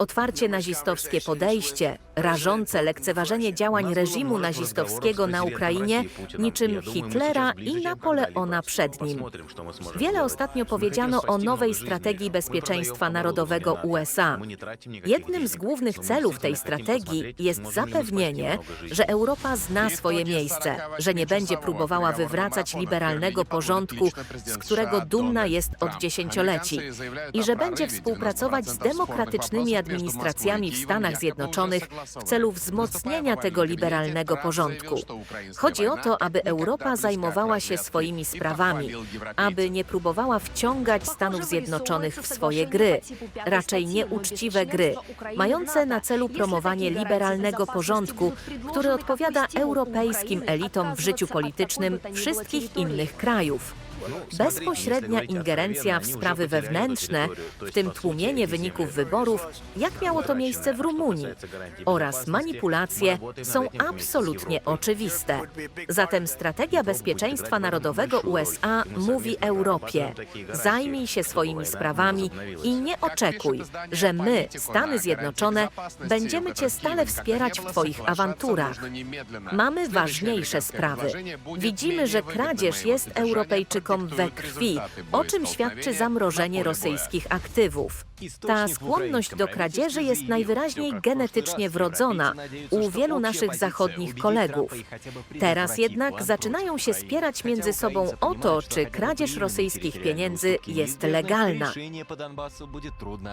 Otwarcie nazistowskie podejście, rażące lekceważenie działań reżimu nazistowskiego na Ukrainie, niczym Hitlera i Napoleona przed nim. Wiele ostatnio powiedziano o nowej strategii bezpieczeństwa narodowego USA. Jednym z głównych celów tej strategii jest zapewnienie, że Europa zna swoje miejsce, że nie będzie próbowała wywracać liberalnego porządku, z którego dumna jest od dziesięcioleci, i że będzie współpracować z demokratycznymi administracjami w Stanach Zjednoczonych w celu wzmocnienia tego liberalnego porządku. Chodzi o to, aby Europa zajmowała się swoimi sprawami, aby nie próbowała wciągać Stanów Zjednoczonych w swoje gry, raczej nieuczciwe gry, mające na celu promowanie liberalnego porządku, który odpowiada europejskim elitom w życiu politycznym wszystkich innych krajów. Bezpośrednia ingerencja w sprawy wewnętrzne, w tym tłumienie wyników wyborów, jak miało to miejsce w Rumunii, oraz manipulacje są absolutnie oczywiste. Zatem strategia bezpieczeństwa narodowego USA mówi Europie: zajmij się swoimi sprawami i nie oczekuj, że my, Stany Zjednoczone, będziemy cię stale wspierać w twoich awanturach. Mamy ważniejsze sprawy. Widzimy, że kradzież jest Europejczykom we krwi, o czym świadczy zamrożenie rosyjskich aktywów. Ta skłonność do kradzieży jest najwyraźniej genetycznie wrodzona u wielu naszych zachodnich kolegów. Teraz jednak zaczynają się spierać między sobą o to, czy kradzież rosyjskich pieniędzy jest legalna.